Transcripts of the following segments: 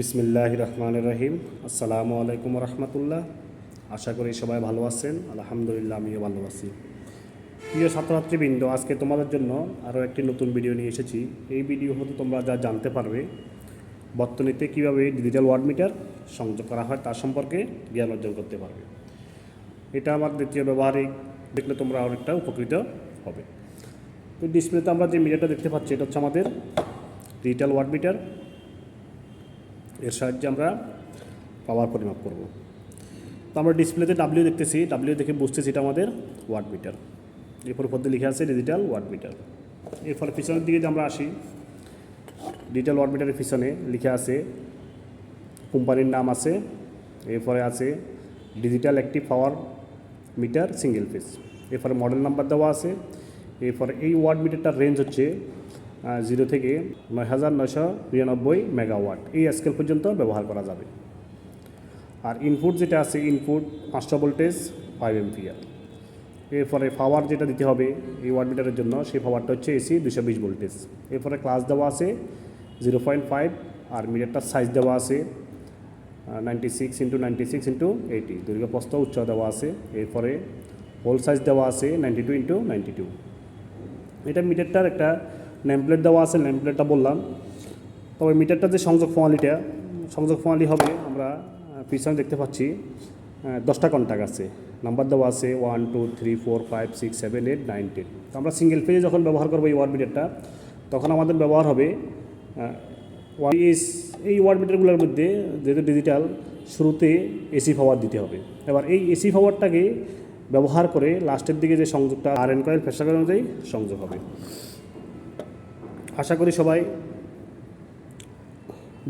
বিসমিল্লাহ রহমান রহিম। আসসালামু আলাইকুম রহমতুল্লাহ। আশা করি সবাই ভালো আছেন। আলহামদুলিল্লাহ, আমিও ভালো আছি। প্রিয় ছাত্রছাত্রীবৃন্দ, আজকে তোমাদের জন্য আরও একটি নতুন ভিডিও নিয়ে এসেছি। এই ভিডিও হতে তোমরা যা জানতে পারবে, বর্তনীতে কীভাবে ডিজিটাল ওয়ার্ড মিটার সংযোগ করা হয় তার সম্পর্কে জ্ঞান অর্জন করতে পারবে। এটা আমার দ্বিতীয় ব্যবহারিক, দেখলে তোমরা অনেকটা উপকৃত হবে। তো ডিসপ্লেতে আমরা যে মিটারটা দেখতে পাচ্ছি, এটা হচ্ছে আমাদের ডিজিটাল ওয়ার্ড মিটার এর সাহায্যে আমরা পাওয়ার পরিমাপ করব। তো আমরা ডিসপ্লেতে ডাব্লিউ দেখতেছি। ডাব্লিউ দেখে বুঝতেছি এটা আমাদের ওয়াট মিটার এরপর পদ্ধতি লিখে আছে ডিজিটাল ওয়াট মিটার এরপর পিছনের দিকে যে আমরা আসি ডিজিটাল ওয়াট মিটারের পিছনে লিখে আছে, কোম্পানির নাম আছে, এরপরে আছে digital active power meter single phase এরপরে মডেল নাম্বার দেওয়া আছে। এরপরে এই ওয়াট মিটারটার রেঞ্জ হচ্ছে জিরো থেকে নয় হাজার নয়শো নিরানব্বই মেগাওয়াট এই স্কেল পর্যন্ত ব্যবহার করা যাবে। আর ইনপুট যেটা আছে ইনপুট পাঁচশো ভোল্টেজ ফাইভ এমপিয়ার এরপরে পাওয়ার যেটা দিতে হবে এই ওয়াট মিটারের জন্য, সেই পাওয়ারটা হচ্ছে এসি দুশো বিশ ভোল্টেজ এরপরে ক্লাস দেওয়া আছে জিরো পয়েন্ট ফাইভ আর মিটারটার সাইজ দেওয়া আছে ninety six into ninety six into eighty দৈর্ঘ্য প্রস্থ উচ্চ দেওয়া আছে, এরপরে হোল সাইজ দেওয়া আছে ninety two into ninety two এটা মিটারটার একটা নেমপ্লেট দেওয়া আছে নেমপ্লেটটা বললাম। তবে মিটারটা যে সংযোগ প্রণালীটা, সংযোগ প্রণালী হবে, আমরা পিছনে দেখতে পাচ্ছি দশটা কন্ট্যাক্ট আছে। নাম্বার দেওয়া আছে one two three four five six seven eight nine ten তো আমরা সিঙ্গেল পেজে যখন ব্যবহার করব এই ওয়ার্ড মিটারটা তখন আমাদের ব্যবহার হবে এই ওয়ার্ড মিটারগুলোর মধ্যে যেহেতু ডিজিটাল শুরুতে এসি পাওয়ার দিতে হবে। এবার এই এসি পাওয়ারটাকে ব্যবহার করে লাস্টের দিকে যে সংযোগটা আর এন কয়েল ফেসার অনুযায়ী সংযোগ হবে। আশা করি সবাই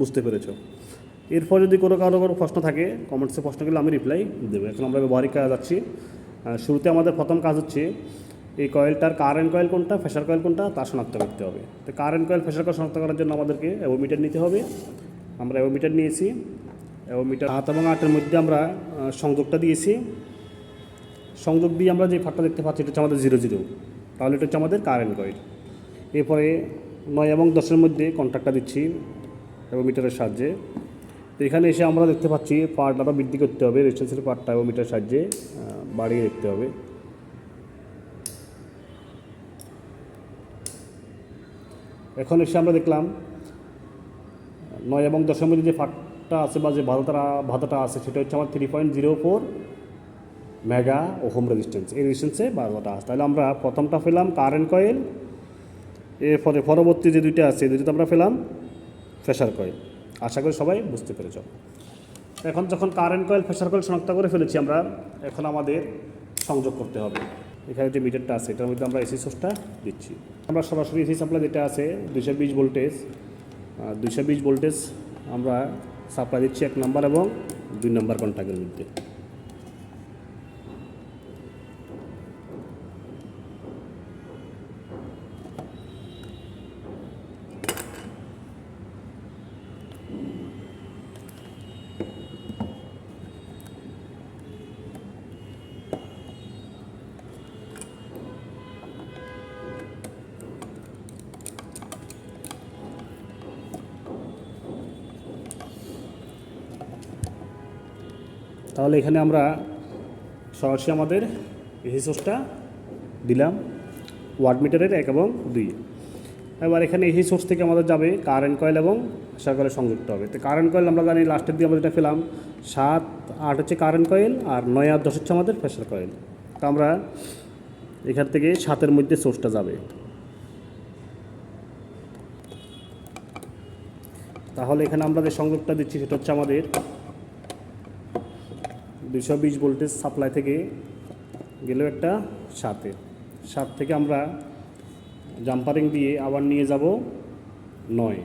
বুঝতে পেরেছ। এরপর যদি কোনো কারও কোনো প্রশ্ন থাকে কমেন্টসে প্রশ্ন করলে আমি রিপ্লাই দেবো। এখন আমরা ব্যবহারিক কাজ যাচ্ছি। শুরুতে আমাদের প্রথম কাজ হচ্ছে, এই কয়েলটার কারেন্ট কয়েল কোনটা ফেসার কয়েল কোনটা, তা শনাক্ত করতে হবে। তো কারেন্ট কয়েল ফেসার কয়েল শনাক্ত করার জন্য আমাদেরকে অ্যাভোমিটার নিতে হবে। আমরা অ্যাভোমিটার নিয়েছি। অ্যাভোমিটার হাত এবং আটের মধ্যে আমরা সংযোগটা দিয়েছি। সংযোগ দিয়ে আমরা যে ফাটটা দেখতে পাচ্ছি, এটা হচ্ছে আমাদের জিরো জিরো তাহলে এটা হচ্ছে আমাদের কারেন্ট কয়েল এরপরে নয় এবং দশের মধ্যে কন্ট্রাক্টটা দিচ্ছি এবং মিটারের সাহায্যে। তো এখানে এসে আমরা দেখতে পাচ্ছি পার্ট আরও বৃদ্ধি করতে হবে রেজিস্ট্যান্সের পার্টটা এবং মিটারের সাহায্যে বাড়িয়ে দেখতে হবে। এখন এসে আমরা দেখলাম, নয় এবং দশের মধ্যে যে ফাটটা আছে বা যে বাধাটা বাধাটা আছে, সেটা হচ্ছে আমার three point zero four mega ohm resistance এই রেজিস্ট্যান্সে বাধাটা আছে। তাহলে আমরা প্রথমটা পেলাম কারেন্ট কয়েল এরপরে পরবর্তী যে দুইটা আছে দুইটা আমরা পেলাম প্রেশার কয়েল আশা করি সবাই বুঝতে পেরেছ। এখন যখন কারেন্ট কয়েল প্রেশার কয়েল শনাক্ত করে ফেলেছি আমরা, এখন আমাদের সংযোগ করতে হবে। এখানে যে মিটারটা আছে, এটার মধ্যে আমরা এসি সোর্সটা দিচ্ছি। আমরা সরাসরি এসি সাপ্লাই যেটা আছে দুশো বিশ ভোল্টেজ দুশো বিশ ভোল্টেজ আমরা সাপ্লাই দিচ্ছি এক নম্বর এবং দুই নম্বর কন্ট্যাক্টের মধ্যে। তাহলে এখানে আমরা সরাসরি আমাদের এসি সোর্সটা দিলাম ওয়াট মিটারের এক এবং দুই। এবার এখানে এসি সোর্স থেকে আমাদের যাবে কারেন্ট কয়েল এবং প্রেশার কয়েলের সংযুক্ত হবে। তো কারেন্ট কয়েল আমরা জানি লাস্টের দিয়ে আমরা যেটা পেলাম, সাত, আট হচ্ছে কারেন্ট কয়েল আর নয় আর দশ হচ্ছে আমাদের প্রেশার কয়েল। তো আমরা এখান থেকে সাতের মধ্যে সোর্সটা যাবে। তাহলে এখানে আমরা যে সংযোগটা দিচ্ছি সেটা হচ্ছে আমাদের দুশো বিশ ভোল্টেজ সাপ্লাই থেকে গেলেও একটা সাতে সাত থেকে আমরা জাম্পারিং দিয়ে আবার নিয়ে যাব নয়।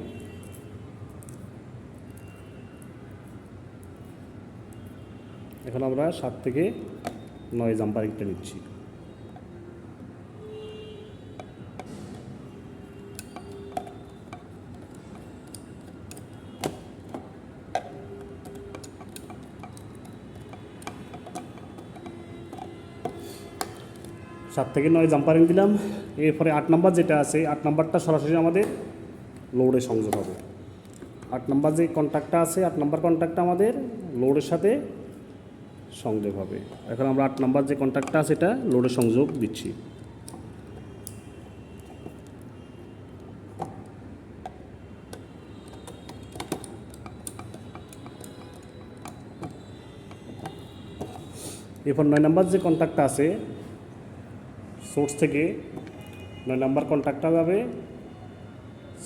এখন আমরা সাত থেকে নয় জাম্পারিংটা নিচ্ছি। সাত থেকে নয় জাম্পারিং দিলাম। এরপরে আট নাম্বার যেটা আছে, আট নাম্বারটা সরাসরি আমাদের লোডে সংযোগ হবে। আট নাম্বার যে কন্ট্যাক্টটা আছে, আট নম্বর কন্ট্যাক্টটা আমাদের লোডের সাথে সংযোগ হবে। এখন আমরা আট নাম্বার যে কন্ট্যাক্টটা আছে, এটা লোডের সংযোগ দিচ্ছি। এরপর নয় নাম্বার যে কন্ট্যাক্টটা আছে সোর্স থেকে নয় নম্বর কন্ট্যাক্টটা যাবে,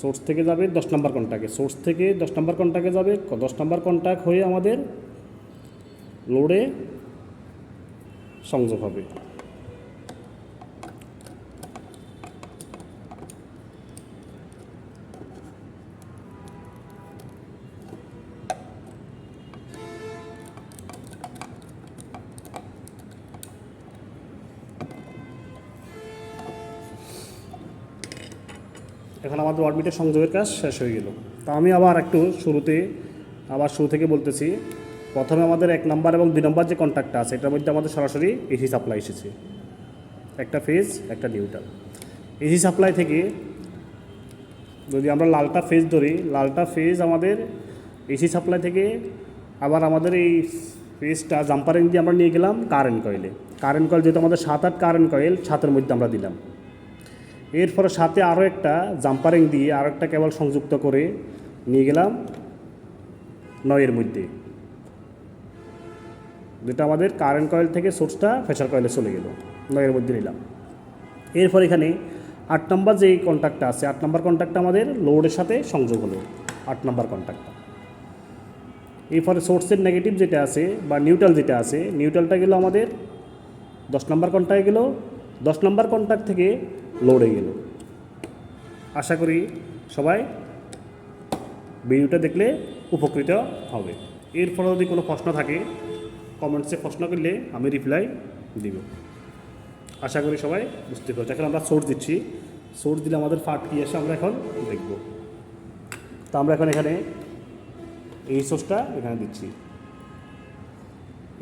সোর্স থেকে যাবে দশ নম্বর কন্ট্যাক্টে। সোর্স থেকে দশ নম্বর কন্ট্যাক্টে যাবে, দশ নম্বর কন্ট্যাক্ট হয়ে আমাদের লোডে সংযোগ হবে। এখন আমাদের ওয়ার্ডমিটার সংযোগের কাজ শেষ হয়ে গেল। তা আমি আবার একটু শুরুতে, আবার শুরু থেকে বলতেছি, প্রথমে আমাদের এক নাম্বার এবং দুই নম্বর যে কন্ট্যাক্টটা আছে, এটার মধ্যে আমাদের সরাসরি এসি সাপ্লাই এসেছে। একটা ফেজ একটা নিউট্রাল এসি সাপ্লাই থেকে যদি আমরা লালটা ফেজ ধরি, লালটা ফেজ আমাদের এসি সাপ্লাই থেকে আবার আমাদের এই ফেজটা জাম্পারিং দিয়ে আমরা নিয়ে গেলাম কারেন্ট কয়েলে কারেন্ট কয়েল যেহেতু আমাদের সাত আট কারেন্ট কয়েল ছাতের মধ্যে আমরা দিলাম। এরপরে সাথে আরও একটা জাম্পারিং দিয়ে আরও একটা কেবল সংযুক্ত করে নিয়ে গেলাম নয়ের মধ্যে। যেটা আমাদের কারেন্ট কয়েল থেকে সোর্সটা প্রেশার কয়েলে চলে গেল। নয়ের মধ্যে নিলাম। এরপর এখানে আট নম্বর যে কন্ট্যাক্টটা আছে, আট নম্বর কন্ট্যাক্টটা আমাদের লোডের সাথে সংযোগ হলো, আট নম্বর কন্ট্যাক্টটা এরপরে সোর্সের নেগেটিভ যেটা আছে বা নিউট্রাল যেটা আছে নিউট্রালটা গেলো আমাদের দশ নম্বর কন্ট্যাক্টে গেলো দশ নম্বর কন্ট্যাক্ট থেকে লোডে গেল। আশা করি সবাই ভিডিওটা দেখলে উপকৃত হবে। এর এরপরে যদি কোনো প্রশ্ন থাকে কমেন্টসে প্রশ্ন করলে আমি রিপ্লাই দিব। আশা করি সবাই বুঝতে পারছি। এখন আমরা সোর্স দিচ্ছি। সোর্স দিলে আমাদের ফাট কী আসে আমরা এখন দেখব। তো আমরা এখন এখানে এই সোর্সটা এখানে দিচ্ছি।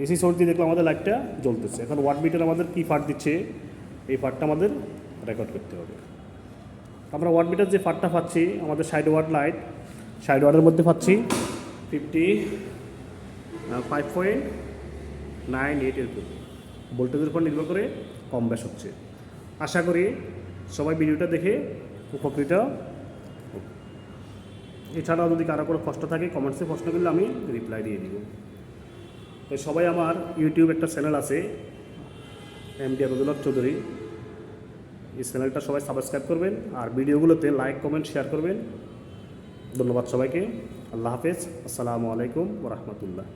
এসি সোর্স দিয়ে দেখলাম আমাদের লাইটটা জ্বলতেছে। এখন ওয়াট মিটার আমাদের কী ফাট দিচ্ছে? এই ফাটটা আমাদের রেকর্ড করতে হবে। আমরা ওয়াট মিটার যে ফাটটা পাচ্ছি আমাদের সাইড ওয়াট লাইট সাইড ওয়াটের মধ্যে পাচ্ছি fifty five point nine eight এরকম ভোল্টেজের উপর। নির্ভর করে কম বেশ হচ্ছে। আশা করি সবাই ভিডিওটা দেখে উপকৃত এছাড়াও যদি কারও কোনো প্রশ্ন থাকে কমেন্টসে প্রশ্ন করলে আমি রিপ্লাই দিয়ে দিব। তো সবাই আমার ইউটিউব একটা চ্যানেল আছে এম ডি আবদুল্লাহ চৌধুরী। এই চ্যানেলটা সবাই সাবস্ক্রাইব করবেন আর ভিডিওগুলোতে লাইক কমেন্ট শেয়ার করবেন। ধন্যবাদ সবাইকে। আল্লাহ হাফেজ। আসসালামু আলাইকুম রহমতুল্লাহ।